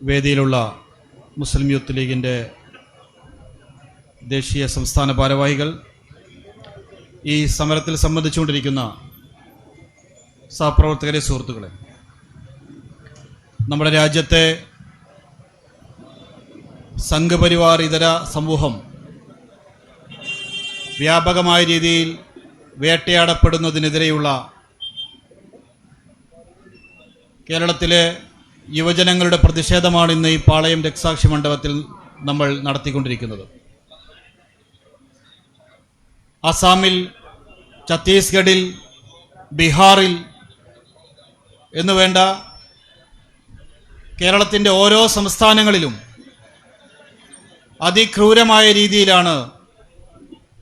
വേദിയിലുള്ള മുസ്ലിം youth ലീഗിന്റെ ദേശീയ സംസ്ഥാന ഭാരവാഹികൾ ഈ സമരത്തിൽ സംബന്ധിച്ചുകൊണ്ടിരിക്കുന്ന സഹപ്രവർത്തകരെ സുഹൃത്തുക്കളെ നമ്മുടെ രാജ്യത്തെ സംഘപരിവാർ ഇതര സമൂഹം വ്യാപകമായ രീതിയിൽ വേട്ടയാടപ്പെടുന്നതിനെതിരെയുള്ള കേരളത്തിലെ യുവജനങ്ങളുടെ പ്രതിഷേധമാണ് ഇന്ന് ഈ പാളയം രക്സാക്ഷി മണ്ഡപത്തിൽ നമ്മൾ നടത്തിക്കൊണ്ടിരിക്കുന്നത്. അസാമിൽ ഛത്തീസ്ഗഡിൽ ബീഹാറിൽ എന്നു വേണ്ട കേരളത്തിന്റെ ഓരോ സംസ്ഥാനങ്ങളിലും അതിക്രൂരമായ രീതിയിലാണ്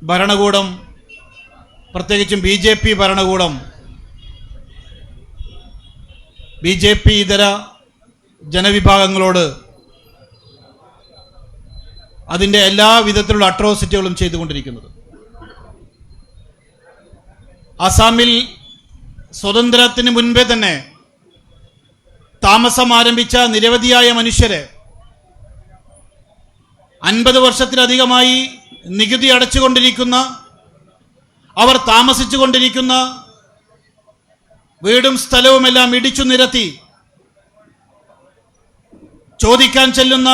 ഭരണകൂടം പ്രത്യേകിച്ചും ബി ജെ പി ഭരണകൂടം ബി ജെ പി ഇതര ജനവിഭാഗങ്ങളോട് അതിന്റെ എല്ലാ വിധത്തിലുള്ള അട്രോസിറ്റികളും ചെയ്തുകൊണ്ടിരിക്കുന്നത്. അസാമിൽ സ്വതന്ത്രത്തിന് മുൻപേ തന്നെ താമസം ആരംഭിച്ച നിരവധിയായ മനുഷ്യരെ അൻപത് വർഷത്തിലധികമായി നികുതി അടച്ചുകൊണ്ടിരിക്കുന്ന അവർ താമസിച്ചു കൊണ്ടിരിക്കുന്ന വീടും സ്ഥലവുമെല്ലാം ഇടിച്ചു നിരത്തി ചോദിക്കാൻ ചെല്ലുന്ന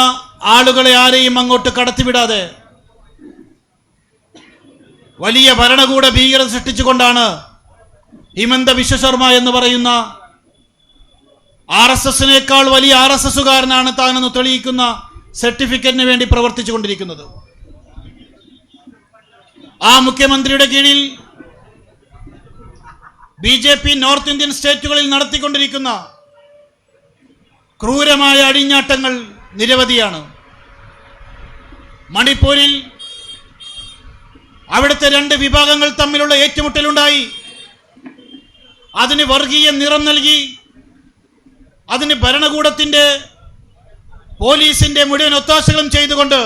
ആളുകളെ ആരെയും അങ്ങോട്ട് കടത്തിവിടാതെ വലിയ ഭരണകൂട ഭീകരത സൃഷ്ടിച്ചുകൊണ്ടാണ് ഹിമന്ത വിശ്വശർമ്മ എന്ന് പറയുന്ന ആർ എസ് എസിനേക്കാൾ വലിയ ആർ എസ് എസുകാരനാണ് താനെന്ന് തെളിയിക്കുന്ന സർട്ടിഫിക്കറ്റിന് വേണ്ടി പ്രവർത്തിച്ചു കൊണ്ടിരിക്കുന്നത് ആ മുഖ്യമന്ത്രിയുടെ കീഴിൽ B J P north Indian സ്റ്റേറ്റുകളിൽ നടത്തിക്കൊണ്ടിരിക്കുന്ന ക്രൂരമായ അടിഞ്ഞാട്ടങ്ങൾ നിരവധിയാണ്. മണിപ്പൂരിൽ അവിടുത്തെ രണ്ട് വിഭാഗങ്ങൾ തമ്മിലുള്ള ഏറ്റുമുട്ടലുണ്ടായി. അതിന് വർഗീയ നിറം നൽകി. അതിന് ഭരണകൂടത്തിന്റെ പോലീസിന്റെ മുഴുവൻ ഒത്താശകളും ചെയ്തുകൊണ്ട്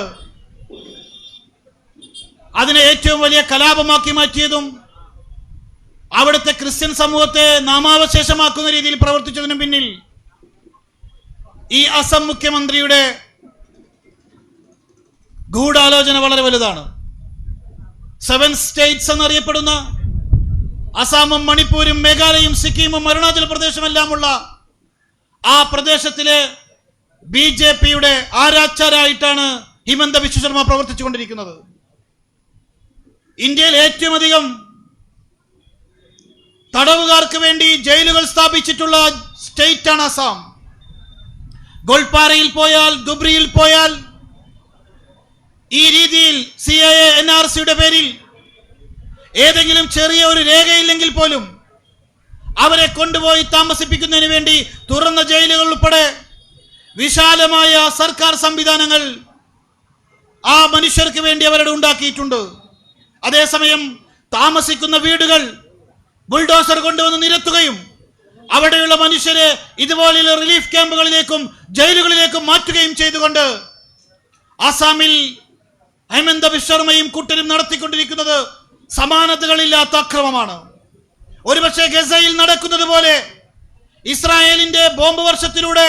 അതിനെ ഏറ്റവും വലിയ കലാപമാക്കി മാറ്റിയതും അവിടുത്തെ ക്രിസ്ത്യൻ സമൂഹത്തെ നാമാവശേഷമാക്കുന്ന രീതിയിൽ പ്രവർത്തിച്ചതിനു പിന്നിൽ ഈ അസം മുഖ്യമന്ത്രിയുടെ ഗൂഢാലോചന വളരെ വലുതാണ്. സെവൻ സ്റ്റേറ്റ്സ് എന്നറിയപ്പെടുന്ന അസാമും മണിപ്പൂരും മേഘാലയും സിക്കിമും അരുണാചൽ പ്രദേശുമെല്ലാമുള്ള ആ പ്രദേശത്തിലെ ബി ജെ പിയുടെ ആരാച്ചാരായിട്ടാണ് ഹിമന്ത വിശ്വശർമ്മ പ്രവർത്തിച്ചുകൊണ്ടിരിക്കുന്നത്. ഇന്ത്യയിൽ ഏറ്റവും അധികം തടവുകാർക്ക് വേണ്ടി ജയിലുകൾ സ്ഥാപിച്ചിട്ടുള്ള സ്റ്റേറ്റാണ് അസാം. ഗോൾപാറയിൽ പോയാൽ ദുബ്രിയിൽ പോയാൽ ഈ രീതിയിൽ സി എ എൻ ആർ സിയുടെ പേരിൽ ഏതെങ്കിലും ചെറിയ ഒരു രേഖയില്ലെങ്കിൽ പോലും അവരെ കൊണ്ടുപോയി താമസിപ്പിക്കുന്നതിന് വേണ്ടി തുറന്ന ജയിലുകൾ ഉൾപ്പെടെ വിശാലമായ സർക്കാർ സംവിധാനങ്ങൾ ആ മനുഷ്യർക്ക് വേണ്ടി അവരുടെ ഉണ്ടാക്കിയിട്ടുണ്ട്. അതേസമയം താമസിക്കുന്ന വീടുകൾ ബുൾഡോസർ കൊണ്ടുവന്ന് നിരത്തുകയും അവിടെയുള്ള മനുഷ്യരെ ഇതുപോലെയുള്ള റിലീഫ് ക്യാമ്പുകളിലേക്കും ജയിലുകളിലേക്കും മാറ്റുകയും ചെയ്തുകൊണ്ട് ആസാമിൽ ഹേമന്ത വിശ്വർമ്മയും കൂട്ടരും നടത്തിക്കൊണ്ടിരിക്കുന്നത് സമാനതകളില്ലാത്ത അക്രമമാണ്. ഒരുപക്ഷെ ഗസയിൽ നടക്കുന്നത് പോലെ ഇസ്രായേലിന്റെ ബോംബ് വർഷത്തിലൂടെ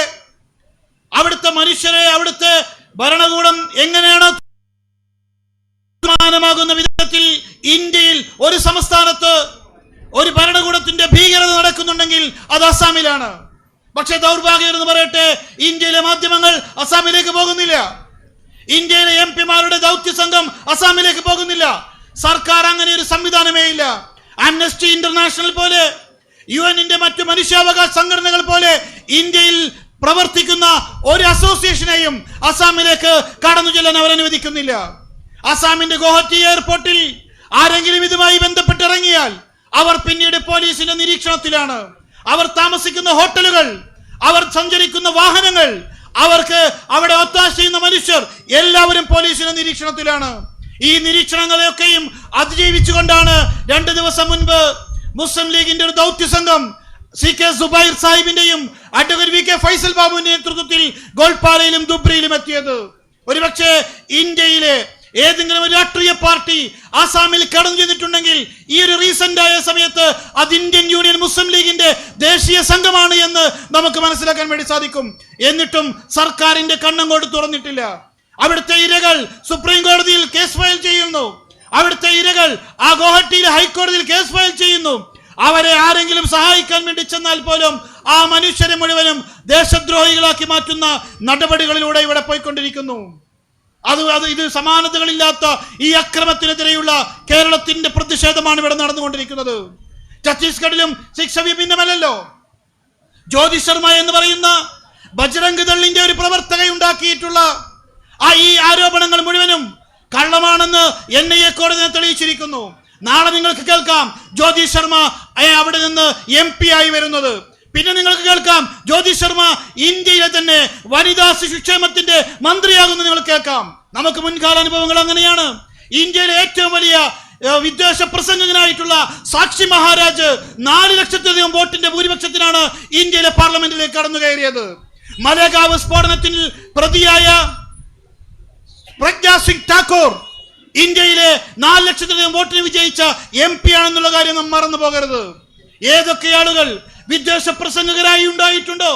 അവിടുത്തെ മനുഷ്യരെ അവിടുത്തെ ഭരണകൂടം എങ്ങനെയാണോ തീരുമാനമാകുന്ന വിധത്തിൽ ഇന്ത്യയിൽ ഒരു സംസ്ഥാനത്ത് ഒരു ഭരണകൂടത്തിന്റെ ഭീകരത നടക്കുന്നുണ്ടെങ്കിൽ അത് അസാമിലാണ് പക്ഷേ ദൗർഭാഗ്യം എന്ന് പറയട്ടെ ഇന്ത്യയിലെ മാധ്യമങ്ങൾ അസാമിലേക്ക് പോകുന്നില്ല. ഇന്ത്യയിലെ എം പിമാരുടെ ദൗത്യ സംഘം അസാമിലേക്ക് പോകുന്നില്ല. സർക്കാർ അങ്ങനെ ഒരു സംവിധാനമേ ഇല്ല. ആംനസ്റ്റി ഇന്റർനാഷണൽ പോലെ യു എന്നിന്റെ മറ്റു മനുഷ്യാവകാശ സംഘടനകൾ പോലെ ഇന്ത്യയിൽ പ്രവർത്തിക്കുന്ന ഒരു അസോസിയേഷനെയും അസാമിലേക്ക് കടന്നു ചെല്ലാൻ അവർ അനുവദിക്കുന്നില്ല. അസാമിന്റെ ഗോഹത്തി എയർപോർട്ടിൽ ആരെങ്കിലും ഇതുമായി ബന്ധപ്പെട്ട് ഇറങ്ങിയാൽ അവർ പിന്നീട് പോലീസിന്റെ നിരീക്ഷണത്തിലാണ്. അവർ താമസിക്കുന്ന ഹോട്ടലുകൾ അവർ സഞ്ചരിക്കുന്ന വാഹനങ്ങൾ അവർക്ക് അവിടെ ഒത്താശ ചെയ്യുന്ന മനുഷ്യർ എല്ലാവരും പോലീസിന്റെ നിരീക്ഷണത്തിലാണ്. ഈ നിരീക്ഷണങ്ങളെയൊക്കെയും അതിജീവിച്ചുകൊണ്ടാണ് രണ്ട് ദിവസം മുൻപ് മുസ്ലിം ലീഗിന്റെ ഒരു ദൗത്യ സംഘം സി കെ സുബൈർ സാഹിബിന്റെയും അഡ്വക്കേറ്റ് വി കെ ഫൈസൽ ബാബുവിന്റെ നേതൃത്വത്തിൽ ഗോൾപാറയിലും ദുബ്രിയിലും എത്തിയത്. ഒരുപക്ഷെ ഇന്ത്യയിലെ ഏതെങ്കിലും ഒരു രാഷ്ട്രീയ പാർട്ടി ആസാമിൽ കടന്നു ചെന്നിട്ടുണ്ടെങ്കിൽ ഈ ഒരു റീസെന്റ് ആയ സമയത്ത് അത് ഇന്ത്യൻ യൂണിയൻ മുസ്ലിം ലീഗിന്റെ ദേശീയ സംഘമാണ് എന്ന് നമുക്ക് മനസ്സിലാക്കാൻ വേണ്ടി സാധിക്കും. എന്നിട്ടും സർക്കാരിന്റെ കണ്ണങ്ങോട്ട് തുറന്നിട്ടില്ല. അവിടുത്തെ ഇരകൾ സുപ്രീം കോടതിയിൽ കേസ് ഫയൽ ചെയ്യുന്നു. അവിടുത്തെ ഇരകൾ ആ ഗോഹട്ടിയിലെ ഹൈക്കോടതിയിൽ കേസ് ഫയൽ ചെയ്യുന്നു. അവരെ ആരെങ്കിലും സഹായിക്കാൻ വേണ്ടി ചെന്നാൽ പോലും ആ മനുഷ്യരെ മുഴുവനും ദേശദ്രോഹികളാക്കി മാറ്റുന്ന നടപടികളിലൂടെ ഇവിടെ പോയിക്കൊണ്ടിരിക്കുന്നു. അത് അത് ഇത് സമാനതകളില്ലാത്ത ഈ അക്രമത്തിനെതിരെയുള്ള കേരളത്തിന്റെ പ്രതിഷേധമാണ് ഇവിടെ നടന്നുകൊണ്ടിരിക്കുന്നത്. ഛത്തീസ്ഗഡിലും ശിക്ഷ വിഭിന്നമല്ലല്ലോ. ജ്യോതി ശർമ്മ എന്ന് പറയുന്ന ബജ്രംഗ് ദളിന്റെ ഒരു പ്രവർത്തകയുണ്ടാക്കിയിട്ടുള്ള ആ ഈ ആരോപണങ്ങൾ മുഴുവനും കള്ളമാണെന്ന് എൻ ഐ എ കോടതി തെളിയിച്ചിരിക്കുന്നു. നാളെ നിങ്ങൾക്ക് കേൾക്കാം ജ്യോതി ശർമ്മ അവിടെ നിന്ന് എം പി ആയി വരുന്നത്. പിന്നെ നിങ്ങൾക്ക് കേൾക്കാം ജ്യോതി ശർമ്മ ഇന്ത്യയിലെ തന്നെ വനിതാ ശിശുക്ഷേമത്തിന്റെ മന്ത്രിയാകുന്നു നിങ്ങൾ കേൾക്കാം. നമുക്ക് മുൻകാല അനുഭവങ്ങൾ അങ്ങനെയാണ്. ഇന്ത്യയിലെ ഏറ്റവും വലിയ വിദ്വേഷ പ്രസംഗകനായിട്ടുള്ള സാക്ഷി മഹാരാജ് നാല് ലക്ഷത്തിലധികം വോട്ടിന്റെ ഭൂരിപക്ഷത്തിനാണ് ഇന്ത്യയിലെ പാർലമെന്റിലേക്ക് കടന്നു കയറിയത്. മലേഗാവ് സ്ഫോടനത്തിൽ പ്രതിയായ പ്രജ്ഞാ സിംഗ് ഠാക്കൂർ ഇന്ത്യയിലെ നാല് ലക്ഷത്തിലധികം വോട്ടിന് വിജയിച്ച എം പി ആണെന്നുള്ള കാര്യം നാം മറന്നു പോകരുത് ഏതൊക്കെ ആളുകൾ വിദ്വേഷ പ്രസംഗകരായി ഉണ്ടായിട്ടുണ്ടോ?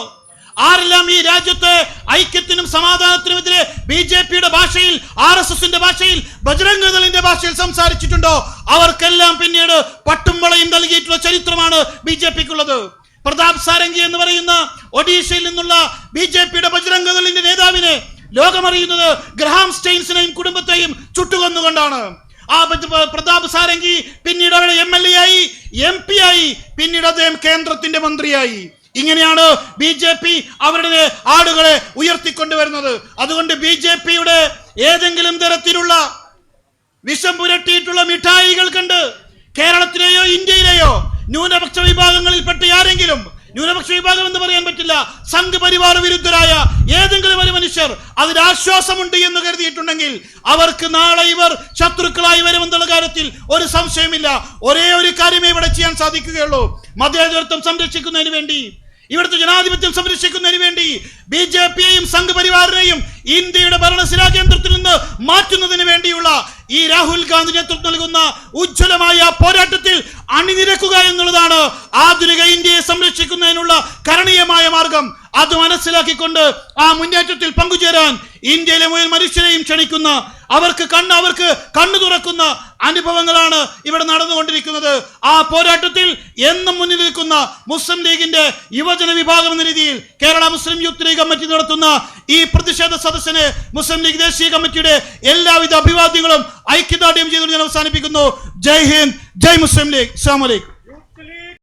ആരെല്ലാം ഈ രാജ്യത്ത് ഐക്യത്തിനും സമാധാനത്തിനുമെതിരെ ബി ജെ പിയുടെ ഭാഷയിൽ ആർ എസ് എസിന്റെ ഭാഷയിൽ ബജരംഗ് ദളിന്റെ ഭാഷയിൽ സംസാരിച്ചിട്ടുണ്ടോ? അവർക്കെല്ലാം പിന്നീട് പട്ടും വളയും നൽകിയിട്ടുള്ള ചരിത്രമാണ് ബി ജെ പിക്കുള്ളത്. പ്രതാപ് സാരംഗി എന്ന് പറയുന്ന ഒഡീഷയിൽ നിന്നുള്ള ബി ജെ പിയുടെ ബജരംഗ് ദളിന്റെ നേതാവിനെ ലോകമറിയുന്നത് ഗ്രഹാം സ്റ്റെയിൻസിനെയും കുടുംബത്തെയും ചുട്ടുകൊന്നുകൊണ്ടാണ്. ആ പ്രതാപ് സാരംഗി പിന്നീട് അവിടെ എം എൽ എ ആയി എം പി ആയി പിന്നീട് അദ്ദേഹം കേന്ദ്രത്തിന്റെ മന്ത്രിയായി. ഇങ്ങനെയാണ് ബി ജെ പി അവരുടെ ആടുകളെ ഉയർത്തിക്കൊണ്ടുവരുന്നത്. അതുകൊണ്ട് ബി ജെ പിയുടെ ഏതെങ്കിലും തരത്തിലുള്ള വിഷം പുരട്ടിയിട്ടുള്ള മിഠായികൾ കണ്ട് കേരളത്തിലെയോ ഇന്ത്യയിലെയോ ന്യൂനപക്ഷ വിഭാഗങ്ങളിൽപ്പെട്ട ആരെങ്കിലും ന്യൂനപക്ഷ വിഭാഗം എന്ന് പറയാൻ പറ്റില്ല സംഘപരിവാർ വിരുദ്ധരായ ഏതെങ്കിലും ഒരു മനുഷ്യർ അതിൽ ആശ്വാസമുണ്ട് എന്ന് കരുതിയിട്ടുണ്ടെങ്കിൽ അവർക്ക് നാളെ ഇവർ ശത്രുക്കളായി വരുമെന്നുള്ള കാര്യത്തിൽ ഒരു സംശയമില്ല. ഒരേ ഒരു കാര്യമേ ഇവിടെ ചെയ്യാൻ സാധിക്കുകയുള്ളൂ. മതേതരത്വം സംരക്ഷിക്കുന്നതിന് വേണ്ടി ഇവിടുത്തെ ജനാധിപത്യം സംരക്ഷിക്കുന്നതിന് വേണ്ടി ബി ജെ പിയെയും സംഘപരിവാറിനെയും ഇന്ത്യയുടെ ഭരണശിലാ കേന്ദ്രത്തിൽ നിന്ന് മാറ്റുന്നതിന് വേണ്ടിയുള്ള ഈ രാഹുൽ ഗാന്ധി നേതൃത്വം നൽകുന്ന ഉജ്ജ്വലമായ പോരാട്ടത്തിൽ അണിനിരക്കുക എന്നുള്ളതാണ് ആധുനിക ഇന്ത്യയെ സംരക്ഷിക്കുന്നതിനുള്ള കരണീയമായ മാർഗം. അത് മനസ്സിലാക്കിക്കൊണ്ട് ആ മുന്നേറ്റത്തിൽ പങ്കുചേരാൻ ഇന്ത്യയിലെ മുഴുവൻ മനുഷ്യരെയും ക്ഷണിക്കുന്ന അവർക്ക് കണ്ണ് അവർക്ക് കണ്ണു തുറക്കുന്ന അനുഭവങ്ങളാണ് ഇവിടെ നടന്നുകൊണ്ടിരിക്കുന്നത്. ആ പോരാട്ടത്തിൽ എന്നും മുന്നിൽ നിൽക്കുന്ന മുസ്ലിം ലീഗിന്റെ യുവജന വിഭാഗം എന്ന രീതിയിൽ Kerala Muslim youth league committee നടത്തുന്ന ഈ പ്രതിഷേധ സദസ്സിന് മുസ്ലിം ലീഗ് ദേശീയ കമ്മിറ്റിയുടെ എല്ലാവിധ അഭിവാദ്യങ്ങളും ഐക്യദാർഢ്യം ചെയ്തുകൊണ്ട് ഞാൻ അവസാനിപ്പിക്കുന്നു. ജയ് ഹിന്ദ് ജയ് മുസ്ലിം ലീഗ്. അസ്സാം വലൈക്കും